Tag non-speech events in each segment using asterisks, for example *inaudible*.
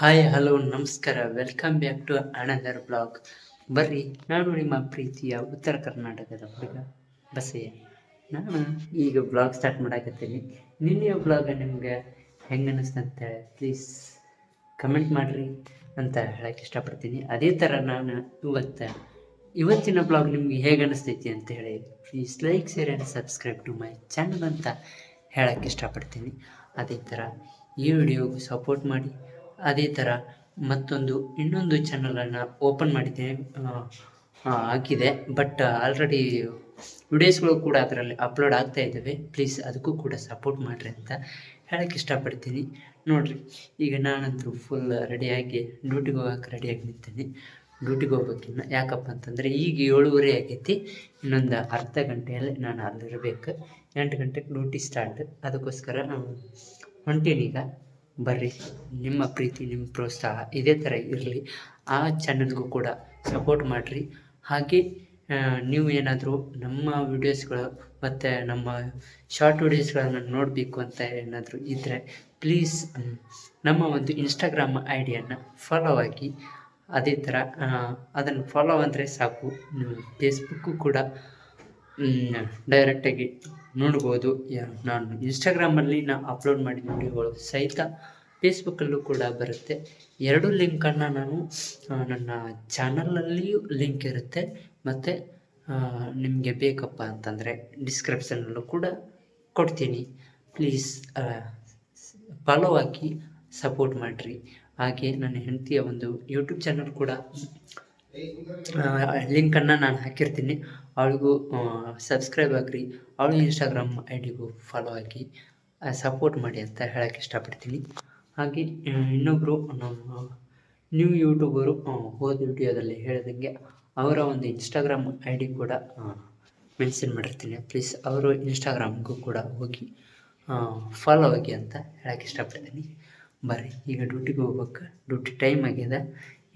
Hi hello ನಮಸ್ಕಾರ. Welcome back to another vlog ಬರ್ರಿ, ನಾನು ನಿಮ್ಮ ಪ್ರೀತಿಯ ಉತ್ತರ ಕರ್ನಾಟಕದ ಹುಡುಗ ಬಸಯ್ಯ. ನಾನು ಈಗ ಬ್ಲಾಗ್ ಸ್ಟಾರ್ಟ್ ಮಾಡಾಕತ್ತೀನಿ. ನಿನ್ನೆಯ ಬ್ಲಾಗ ನಿಮ್ಗೆ ಹೆಂಗೆ ಅನ್ನಿಸ್ತಂತ ಪ್ಲೀಸ್ ಕಮೆಂಟ್ ಮಾಡಿರಿ ಅಂತ ಹೇಳಕ್ಕೆ ಇಷ್ಟಪಡ್ತೀನಿ. ಅದೇ ಥರ ನಾನು ಇವತ್ತು, ಇವತ್ತಿನ ಬ್ಲಾಗ್ ನಿಮ್ಗೆ ಹೇಗೆ ಅನಿಸ್ತೈತಿ ಅಂತ ಹೇಳಿ please like share and subscribe to my channel ಅಂತ ಹೇಳಕ್ಕೆ ಇಷ್ಟಪಡ್ತೀನಿ. ಅದೇ ಥರ ಈ ವಿಡಿಯೋಗೂ ಸಪೋರ್ಟ್ ಮಾಡಿ. ಅದೇ ಥರ ಮತ್ತೊಂದು ಇನ್ನೊಂದು ಚಾನಲನ್ನು ಓಪನ್ ಮಾಡಿದ್ದೇನೆ ಹಾಕಿದೆ. ಬಟ್ ಆಲ್ರೆಡಿ ವಿಡಿಯೋಸ್ಗಳು ಕೂಡ ಅದರಲ್ಲಿ ಅಪ್ಲೋಡ್ ಆಗ್ತಾ ಇದ್ದಾವೆ. ಪ್ಲೀಸ್ ಅದಕ್ಕೂ ಕೂಡ ಸಪೋರ್ಟ್ ಮಾಡಿರಿ ಅಂತ ಹೇಳಕ್ಕೆ ಇಷ್ಟಪಡ್ತೀನಿ. ನೋಡಿರಿ, ಈಗ ನಾನಂತೂ ಫುಲ್ ರೆಡಿಯಾಗಿ ಡ್ಯೂಟಿಗೆ ಹೋಗಕ್ಕೆ ರೆಡಿಯಾಗಿ ನಿಂತೀನಿ. ಡ್ಯೂಟಿಗೆ ಹೋಗ್ಬೇಕಿನ್ನ. ಯಾಕಪ್ಪ ಅಂತಂದರೆ ಈಗ ಏಳುವರೆ ಆಗೈತಿ. ಇನ್ನೊಂದು ಅರ್ಧ ಗಂಟೆಯಲ್ಲಿ ನಾನು ಅಲ್ಲಿರ್ಬೇಕು. ಎಂಟು ಗಂಟೆಗೆ ಡ್ಯೂಟಿ ಸ್ಟಾರ್ಟ್ ಅದಕ್ಕೋಸ್ಕರ ನಾನು ಹೊಂಟೀನೀಗ. ಬರ್ರಿ, ನಿಮ್ಮ ಪ್ರೀತಿ, ನಿಮ್ಮ ಪ್ರೋತ್ಸಾಹ ಇದೇ ಥರ ಇರಲಿ. ಆ ಚಾನಲ್ಗೂ ಕೂಡ ಸಪೋರ್ಟ್ ಮಾಡಿರಿ. ಹಾಗೆ ನೀವು ಏನಾದರೂ ನಮ್ಮ ವಿಡಿಯೋಸ್ಗಳು ಮತ್ತು ನಮ್ಮ ಶಾರ್ಟ್ ವಿಡಿಯೋಸ್ಗಳನ್ನು ನೋಡಬೇಕು ಅಂತ ಏನಾದರೂ ಇದ್ದರೆ ಪ್ಲೀಸ್ ನಮ್ಮ ಒಂದು ಇನ್ಸ್ಟಾಗ್ರಾಮ್ ಐ ಡಿಯನ್ನು ಫಾಲೋ ಆಗಿ. ಅದೇ ಥರ ಅದನ್ನು ಫಾಲೋ ಅಂದರೆ ಸಾಕು. ಫೇಸ್ಬುಕ್ಕು ಕೂಡ ಡೈರೆಕ್ಟಾಗಿ ನೋಡ್ಬೋದು. ನಾನು ಇನ್ಸ್ಟಾಗ್ರಾಮಲ್ಲಿ ನಾನು ಅಪ್ಲೋಡ್ ಮಾಡಿದ ವಿಡಿಯೋಗಳು ಸಹಿತ ಫೇಸ್ಬುಕ್ಕಲ್ಲೂ ಕೂಡ ಬರುತ್ತೆ. ಎರಡು ಲಿಂಕನ್ನು ನಾನು ನನ್ನ ಚಾನಲಲ್ಲಿಯೂ ಲಿಂಕ್ ಇರುತ್ತೆ. ಮತ್ತು ನಿಮಗೆ ಬೇಕಪ್ಪ ಅಂತಂದರೆ ಡಿಸ್ಕ್ರಿಪ್ಷನಲ್ಲೂ ಕೂಡ ಕೊಡ್ತೀನಿ. ಪ್ಲೀಸ್ ಫಾಲೋ ಆಗಿ ಸಪೋರ್ಟ್ ಮಾಡಿರಿ. ಹಾಗೆ ನನ್ನ ಹೆಂಡತಿಯ ಒಂದು ಯೂಟ್ಯೂಬ್ ಚಾನಲ್ ಕೂಡ ಲಿಂಕನ್ನು ನಾನು ಹಾಕಿರ್ತೀನಿ. ಅವಳಿಗೂ ಸಬ್ಸ್ಕ್ರೈಬ್ ಆಗಿರಿ. ಅವಳು ಇನ್ಸ್ಟಾಗ್ರಾಮ್ ಐ ಡಿಗೂ ಫಾಲೋ ಆಗಿ ಸಪೋರ್ಟ್ ಮಾಡಿ ಅಂತ ಹೇಳೋಕ್ಕೆ ಇಷ್ಟಪಡ್ತೀನಿ. ಹಾಗೆ ಇನ್ನೊಬ್ಬರು ನಮ್ಮ ನ್ಯೂ ಯೂಟ್ಯೂಬರು ಹೋದ ವಿಡಿಯೋದಲ್ಲಿ ಹೇಳಿದಂಗೆ ಅವರ ಒಂದು ಇನ್ಸ್ಟಾಗ್ರಾಮ್ ಐ ಡಿ ಕೂಡ ಮೆನ್ಷನ್ ಮಾಡಿರ್ತೀನಿ. ಪ್ಲೀಸ್ ಅವರು ಇನ್ಸ್ಟಾಗ್ರಾಮ್ಗೂ ಕೂಡ ಹೋಗಿ ಫಾಲೋ ಆಗಿ ಅಂತ ಹೇಳಕ್ಕೆ ಇಷ್ಟಪಡ್ತೀನಿ. ಬರ್ರಿ, ಈಗ ಡ್ಯೂಟಿಗೆ ಹೋಗ್ಬೇಕು. ಡ್ಯೂಟಿ ಟೈಮ್ ಆಗಿದೆ.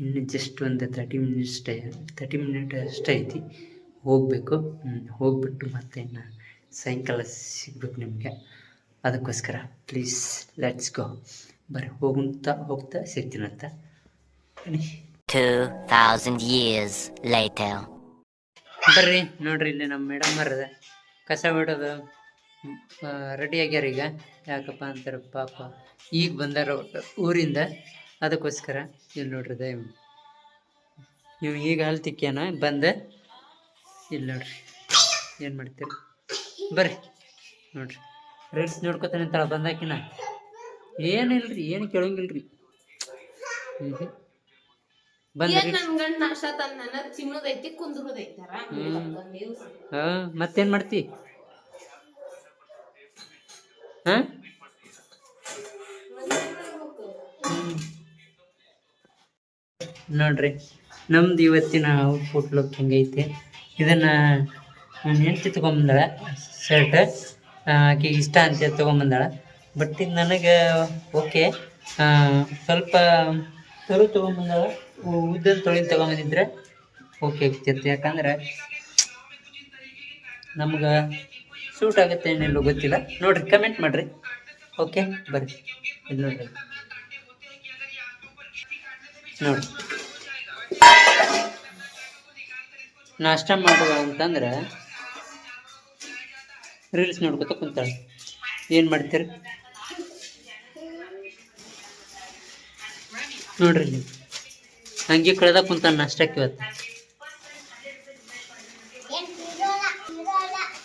ಇನ್ನು ಜಸ್ಟ್ ಒಂದು ತರ್ಟಿ ಮಿನಿಟ್ಸ್ ಟೈ ತರ್ಟಿ ಮಿನಿಟ್ ಅಷ್ಟೇ ಐತಿ. ಹೋಗಬೇಕು. ಹೋಗ್ಬಿಟ್ಟು ಮತ್ತೆ ಇನ್ನು ಸಾಯಂಕಾಲ ಸಿಗ್ಬೇಕು ನಿಮಗೆ. ಅದಕ್ಕೋಸ್ಕರ ಪ್ಲೀಸ್ ಲೆಟ್ಸ್ ಗೋ ಬರ್ರಿ ಹೋಗುತ್ತಾ ಹೋಗ್ತಾ ಸಿಗ್ತೀನಂತ ಬನ್ನಿ. 2,000 years later. ಬರ್ರಿ ನೋಡ್ರಿ ಇಲ್ಲಿ ನಮ್ಮ ಮೇಡಮ್ ಬರದೆ ಕಸ ಬಿಡೋದು ರೆಡಿ ಆಗ್ಯಾರ ಈಗ. ಯಾಕಪ್ಪ ಅಂತಾರೆ ಪಾಪ ಈಗ ಬಂದಾರ ಊರಿಂದ. ಅದಕ್ಕೋಸ್ಕರ ಇಲ್ಲಿ ನೋಡ್ರಿ ನೀವು ಈಗ ಅಲ್ಲಿ ತಿಕ್ಕೇನ ಬಂದ. ಇಲ್ಲಿ ನೋಡ್ರಿ. ಏನು ಮಾಡ್ತೀರಿ? ಬರ್ರಿ. ನೋಡ್ರಿ. ರೇಟ್ಸ್ ನೋಡ್ಕೊತಾನೆ ಅಂತ ಬಂದಾಕಿನ. ಏನಿಲ್ರಿ ಏನು ಕೇಳಂಗಿಲ್ರಿ. ಹ್ಞೂ ಮತ್ತೇನ್ ಮಾಡ್ತಿ? ಹಾ? ನೋಡ್ರಿ ನಮ್ದು ಇವತ್ತಿನ ಫೋಟ್ಲೋಕ್ ಲುಕ್ ಹೆಂಗೈತೆ? ಇದನ್ನ ನಾನು ಹೆಂಡ್ತಿ ತೊಗೊಂಬಂದಾಳ ಶರ್ಟ್ ಆಕೆ ಇಷ್ಟ ಅಂತ ತೊಗೊಂಬಂದಾಳೆ. ಬಟ್ ಇದು ನನಗೆ ಓಕೆ ಸ್ವಲ್ಪ ತರು ತೊಗೊಂಬಂದಾಳೆ. ಉದ್ದನ ತೊಳಿನ ತೊಗೊಂಬಂದಿದ್ರೆ ಓಕೆ ಆಗ್ತಿತ್ತು ಯಾಕಂದ್ರೆ ನಮ್ಗೆ ಸೂಟ್ ಆಗುತ್ತೆ ಏನಿಲ್ಲ ಗೊತ್ತಿಲ್ಲ. ನೋಡಿರಿ ಕಮೆಂಟ್ ಮಾಡ್ರಿ. ಓಕೆ ಬರ್ರಿ. ಇದು ನೋಡ್ರಿ. ನೋಡಿ ನಾಷ್ಟ ಮಾಡುವ ಅಂತಂದ್ರೆ ರೀಲ್ಸ್ ನೋಡ್ಕೊತ ಕುಂತಾಳೆ. ಏನು ಮಾಡ್ತೀರಿ? ನೋಡ್ರಿ ನೀವು. ಹಂಗೆ ಕಳೆದ ಕುಂತ ನಾಷ್ಟಕ್ಕೆ ಇವತ್ತು.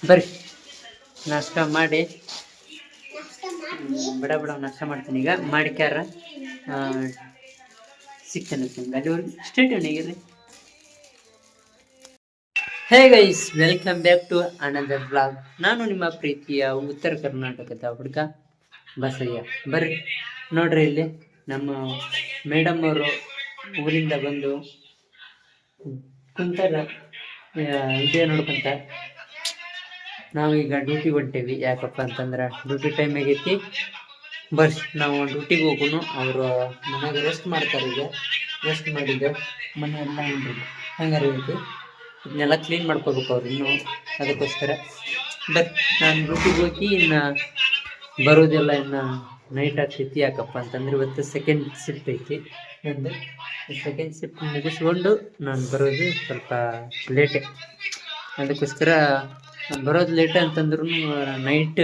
ಬರ್ರಿ. ನಾಷ್ಟ ಮಾಡಿ. ಬಡ ಬಿಡ ನಾಷ್ಟ ಮಾಡ್ತೀನಿ ಈಗ. ಮಾಡಿಕ್ಯಾರ ಸಿಗ್ತೇನೆ ನಿಮ್ಗೆ. ಅಲ್ಲಿವರೆಗೂ ಸ್ಟೇಟ್ ಆಗಿರ್ರಿ hey guys welcome back to another vlog ನಾನು ನಿಮ್ಮ ಪ್ರೀತಿಯ ಉತ್ತರ ಕರ್ನಾಟಕದ ಹುಡುಗ ಬಸಯ್ಯ. ಬರ್ರಿ, ನೋಡ್ರಿ ಇಲ್ಲಿ ನಮ್ಮ ಮೇಡಮ್ ಅವರು ಊರಿಂದ ಬಂದು ಕುಂತಾರ. ಇದೆ ನೋಡ್ಕೊಂತ. ನಾವೀಗ ಡ್ಯೂಟಿಗೆ ಹೊಂಟೇವಿ. ಯಾಕಪ್ಪ ಅಂತಂದ್ರೆ ಡ್ಯೂಟಿ ಟೈಮ್ ಆಗೈತಿ ಬರ್ರಿ ನಾವು ಡ್ಯೂಟಿಗೆ ಹೋಗುನು. ಅವರು ಮನೆಗೆ ರೆಸ್ಟ್ ಮಾಡ್ತಾರೆ ಈಗ. ರೆಸ್ಟ್ ಮಾಡಿದ್ದೆ ಮನೆಯೆಲ್ಲ ಹಂಗಾರೆ ಐತಿ ಇದನ್ನೆಲ್ಲ ಕ್ಲೀನ್ ಮಾಡ್ಕೋಬೇಕು ಅವ್ರು ಇನ್ನು ಅದಕ್ಕೋಸ್ಕರ. ಬಟ್ ನಾನು ಡ್ಯೂಟಿಗೆ ಹೋಗಿ ಇನ್ನು ಬರೋದೆಲ್ಲ ಇನ್ನು ನೈಟ್ ಆಗ್ತೈತಿ, ಯಾಕಪ್ಪ ಅಂತಂದ್ರೆ ಇವತ್ತು ಸೆಕೆಂಡ್ ಶಿಫ್ಟ್ ಐತಿ ನಂದು. ಸೆಕೆಂಡ್ ಶಿಫ್ಟ್ ಮುಗಿಸ್ಕೊಂಡು ನಾನು ಬರೋದು ಸ್ವಲ್ಪ ಲೇಟೆ ಅದಕ್ಕೋಸ್ಕರ ಬರೋದು ಲೇಟ್ ಅಂತಂದ್ರೂ ನೈಟ್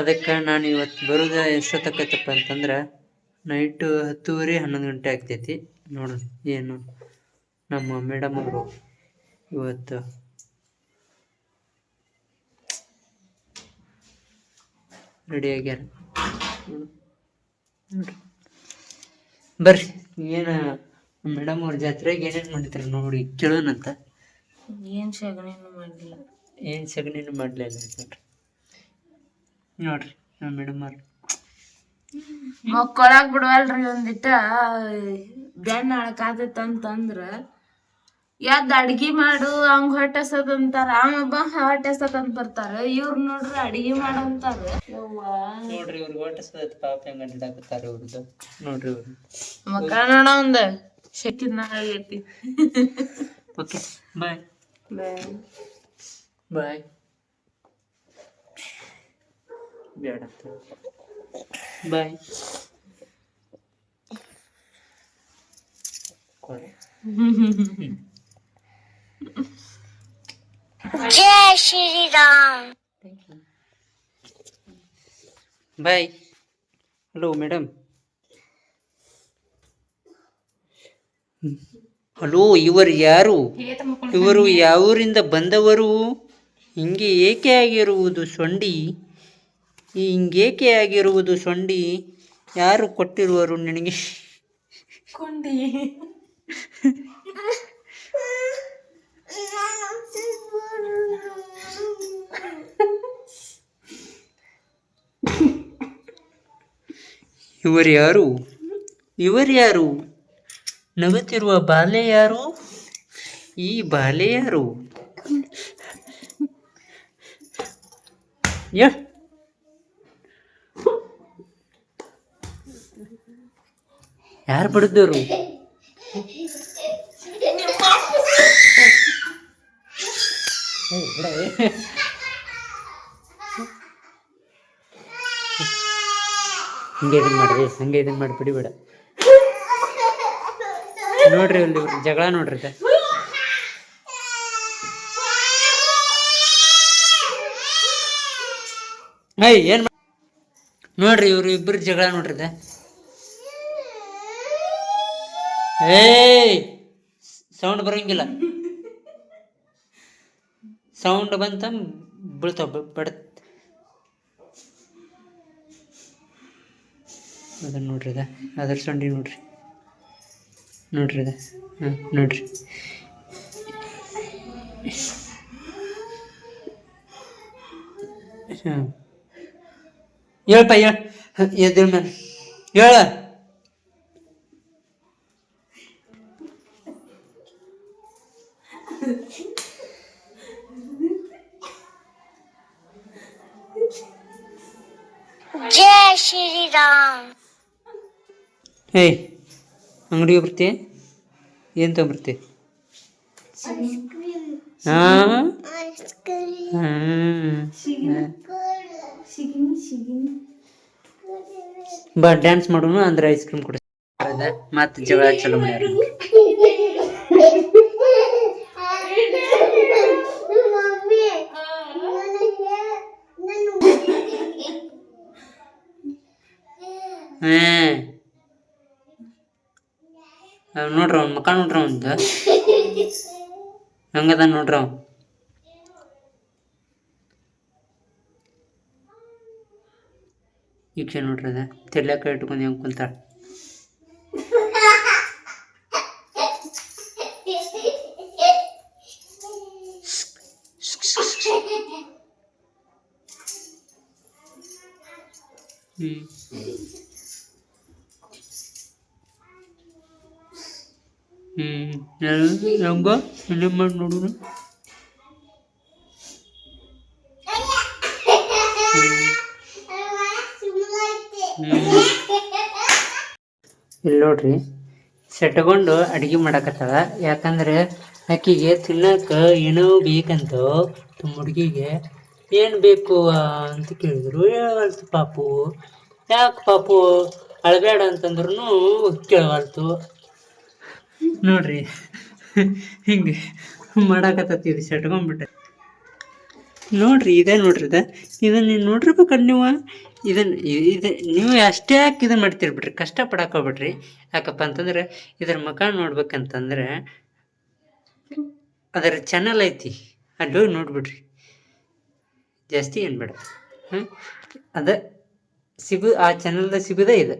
ಅದಕ್ಕೆ ನಾನು ಇವತ್ತು ಬರೋದು ಎಷ್ಟೊತ್ತಾಕೈತಪ್ಪ ಅಂತಂದ್ರೆ ನೈಟು ಹತ್ತುವರೆ ಹನ್ನೊಂದು ಗಂಟೆ ಆಗ್ತೈತಿ ನೋಡೋಣ ಏನು. ನಮ್ಮ ಮೇಡಮ್ ಅವರು ಇವತ್ತು. ರೆಡಿ ಆಗ್ಯಾರ ಬರ್ರಿ ಏನು ಮೇಡಮ್ ಅವ್ರ ಜಾತ್ರೆಗೆ ಏನೇನು ಮಾಡ್ತಾರೆ ನೋಡಿ ಕೇಳೋಣಂತ ಏನು ಸಗಣಿನೂ ಮಾಡಲಿಲ್ಲ. ಏನು ಸಗಣಿನೂ ಮಾಡಲಿಲ್ಲ ನೋಡ್ರಿ ನೋಡ್ರಿ ನಮ್ಮ ಮೇಡಮ್ ಅವ್ರು. ಮಕ್ಕಳಾಗ್ ಬಿಡವಲ್ರಿ ಒಂದಿಟ್ಟ ಬ್ಯಾನ್ ಅಳಕಾತೈತ ಅಂತಂದ್ರ ಯಾವ್ದ್ ಅಡ್ಗಿ ಮಾಡು ಹಂಗ ಹೊಟ್ಟೆಸದ್ ಅಂತಾರ ಅವೊಬ್ಬ ಹೊಟ್ಟೆಸತ್ ಅಂತ ಬರ್ತಾರ. ಇವ್ರ ನೋಡ್ರಿ ಅಡ್ಗಿ ಮಾಡು ಅಂತಾರ. ಯವ್ವಾ. ನೋಡ್ರಿ ಇವ್ರಿಗೆ ಓಟಿಸೋದ್ ಪಾಪ ಹೆಂಗ ಅಡ್ಡಾಕತ್ತಾರ ಇವ್ರದ್ದು ನೋಡ್ರಿ ಇವ್ರು ಮಕ್ಕ ನೋಡ ಒಂದ ಆಗೈತಿ. Okay bye. ಬಾಯ್. ಬೇಡ ಬಾಯ್. ಕೊಡಿ *laughs* Jai Shri Ram bye hello madam hello ಇವರು ಯಾರು? ಇವರು ಯಾವೂರಿಂದ ಬಂದವರು? ಹಿಂಗೆ ಏಕೆ ಆಗಿರುವುದು ಸೊಂಡಿ? ಹಿಂಗೇಕೆ ಆಗಿರುವುದು ಸೊಂಡಿ? ಯಾರು ಕೊಟ್ಟಿರುವರು ನಿನಗೆ? ಕೊಂಡಿ. *laughs* *laughs* *laughs* ಇವರು ಯಾರು? ಇವರು ಯಾರು? ನಗುತ್ತಿರುವ ಬಾಲೆ ಯಾರು? ಈ ಬಾಲೆ ಯಾರು? ಯಾ. ಯಾರು ಬಡಿದವರು? ಹಿಂಗೆ ಇದನ್ನ ಮಾಡ್ರಿ ಹಂಗೆ ಇದನ್ನ ಮಾಡಿ ಬಿಡಿ ಬೇಡ ನೋಡ್ರಿ ಅಲ್ಲಿ ಇವ್ರ ಜಗಳ ನೋಡ್ರಿ ಇದು. ಏಯ್ ಏನ್ ಮಾ- ನೋಡ್ರಿ ಇವ್ರು ಇಬ್ಬರು ಜಗಳ ನೋಡ್ರಿ ಇದು. ಏಯ್ ಸೌಂಡ್ ಬರಂಗಿಲ್ಲ ಸೌಂಡ್ ಬಂತ ಬೀಳ್ತಾವ ಬಡ ಅದನ್ನ ನೋಡ್ರಿ ಅದ, ಅದ್ರ ಸೊಂಡಿ ನೋಡ್ರಿ. ನೋಡ್ರಿ ಅದ ಹಾಂ ನೋಡ್ರಿ. ಹಾಂ ಹೇಳಪ್ಪ ಹೇಳ ಎದ್ರ ಮೇಲೆ ಹೇಳ. Ram. ಏಯ್ ಅಂಗಡಿಗೆ ಬರ್ತೀಯ ಏನು ತೊಗೊಂಬರ್ತಿ ಹಾಂ? ಬಾ ಡ್ಯಾನ್ಸ್ ಮಾಡೋಣ ಅಂದ್ರೆ ಐಸ್ ಕ್ರೀಮ್ ಕೊಡ ಮತ್ತೆ ಜಗಳ ಚಲೋ ಮಾಡ್ಯಾರ ಅವ್ ನೋಡ್ರಿ ಅವ್ನ ಮಕ್ಕ ನೋಡ್ರಿ ಅವಂದ ಹಂಗದ ನೋಡ್ರಿ ಅವ್ ಈಕ್ಷೆ ನೋಡ್ರಿ ಅದ? ತೆರ್ಲಾಕ ಇಟ್ಕೊಂಡು ಹೆಂಗ್ ಕುಂತಾಳ ಹ್ಮ್. ಹ್ಮ್ ಹೆಂಗ? ಮಾಡಿ ನೋಡು ಇಲ್ಲಿ ನೋಡ್ರಿ ಸೆಟ್ಕೊಂಡು ಅಡಿಗೆ ಮಾಡಕತ್ತಾಳ. ಯಾಕಂದ್ರೆ ಆಕಿಗೆ ತಿನ್ನಕ ಏನೋ ಬೇಕಂತ ತುಂಬ ಹುಡುಗಿಗೆ ಏನು ಬೇಕು ಅಂತ ಕೇಳಿದ್ರು. ಹೇಳವಲ್ತು ಪಾಪು. ಯಾಕೆ ಪಾಪು? ಅಳಬೇಡ ಅಂತಂದ್ರೂ ಕೇಳವಲ್ತು. ನೋಡ್ರಿ. ಹಿಂಗೆ ಮಾಡಾಕತ್ತೀರಿ ಸೆಟ್ಕೊಂಡ್ಬಿಟ್ಟೆ ನೋಡ್ರಿ, ಇದೆ ನೋಡ್ರಿ ಇದ. ಇದನ್ನ ನೀವು ನೋಡಿರ್ಬೇಕಲ್ಲ ನೀವು? ಇದನ್ನ, ಇದು, ನೀವು ಅಷ್ಟೇ ಯಾಕೆ ಮಾಡ್ತೀರಿ ಬಿಡ್ರಿ? ಕಷ್ಟ ಪಡಕ್ಕೆ ಹೋಗ್ಬಿಡ್ರಿ. ಯಾಕಪ್ಪ ಅಂತಂದ್ರೆ, ಇದ್ರ ಮುಖ ನೋಡ್ಬೇಕಂತಂದ್ರೆ ಅದರ ಚಾನಲ್ ಐತಿ. ಅಲ್ಲಿ ನೋಡ್ಬಿಡ್ರಿ. ಜಾಸ್ತಿ ಏನು ಬೇಡ. ಹ್ಞೂ ಅದ ಸಿಗು, ಆ ಚಾನಲ್ದ ಸಿಗುದೇ ಇದೆ.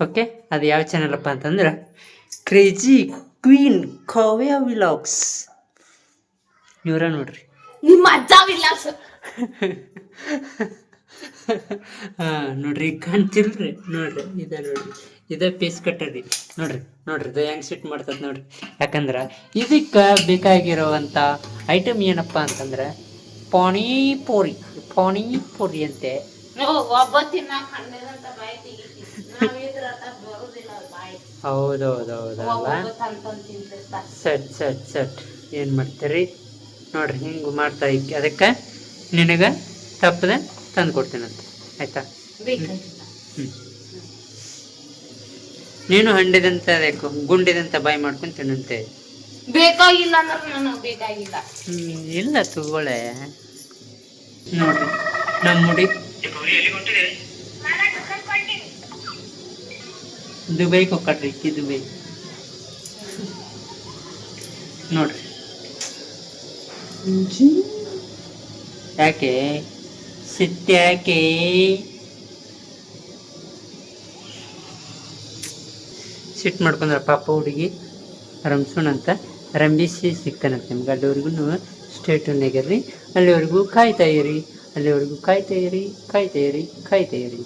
ಓಕೆ ಅದು ಯಾವ ಚಾನಲಪ್ಪ ಅಂತಂದ್ರೆ ಕ್ರೇಜಿ ಕ್ವೀನ್ ಕಾವ್ಯ ವಿಲಾಗ್ಸ್ ಇವರ ನೋಡ್ರಿ. ನಿಮ್ಮ ಅಜ್ಜ ವಿಲಾಸ *laughs* ಹಾ ನೋಡ್ರಿ ಕಾಣ್ತಿಲ್ರಿ? ನೋಡ್ರಿ ಇದ ನೋಡ್ರಿ ಇದ ಪೇಸ್ ಕಟ್ಟರಿ ನೋಡ್ರಿ ನೋಡ್ರಿ ಇದು ಹೆಂಗ್ ಸಿಟ್ ಮಾಡ್ತದ ನೋಡ್ರಿ. ಯಾಕಂದ್ರ ಇದಕ್ಕ ಬೇಕಾಗಿರುವಂತ ಐಟಮ್ ಏನಪ್ಪ ಅಂತಂದ್ರ ಪಾನಿಪುರಿ ಪಾನಿಪುರಿ ಅಂತೆ. ಒಬ್ಬ ತಿನ್ನಾಕ ಹೌದೌದೌದಲ್ಲ? ಹೌದು ಹೌದು ಸೆಟ್ ಸಟ್ ಸಟ್. ಏನು ಮಾಡ್ತೀರಿ? ನೋಡ್ರಿ ಹಿಂಗೆ ಮಾಡ್ತಾ ಇಕ್ಕಿ ಅದಕ್ಕೆ ನಿನಗೆ ತಪ್ಪದೆ ತಂದು ಕೊಡ್ತೀನಂತ ಆಯ್ತಾ? ಹ್ಞೂ ನೀನು ಹಂಡಿದಂತ ಅದಕ್ಕೆ ಗುಂಡಿದಂತ ಬಾಯಿ ಮಾಡ್ಕೊಂಡು ತಿನ್ನಂತೆ. ಬೇಕಾಗಿಲ್ಲ ಇಲ್ಲ ತಗೊಳ್ಳೆ ನೋಡ್ರಿ ನಮ್ಮ ಮುಡಿ ದುಬೈ ಕೊಕ್ಕಟ್ರಿ ಇಕ್ಕಿ ದುಬೈ. ನೋಡ್ರಿ. ಯಾಕೆ? ಸಿಟ್ಟ್ಯಾಕೆ ಸಿಟ್ಟು ಮಾಡ್ಕೊಂಡ್ರ ಪಾಪ ಹುಡುಗಿ ಆರಂಭಿಸೋಣ ಅಂತ. ರಂಬಿಸಿ ಸಿಗ್ತಾನಂತೆ ನಿಮ್ಗೆ. ಅಲ್ಲಿವರೆಗೂ ಸ್ಟೇಟನ್ನಾಗಿರ್ರಿ ಅಲ್ಲಿವರೆಗೂ ಕಾಯ್ತಾ ಇರಿ. ಅಲ್ಲಿವರೆಗೂ ಕಾಯ್ತಾ ಇರಿ ಕಾಯ್ತಾ ಇರಿ ಕಾಯ್ತಾ ಇರಿ.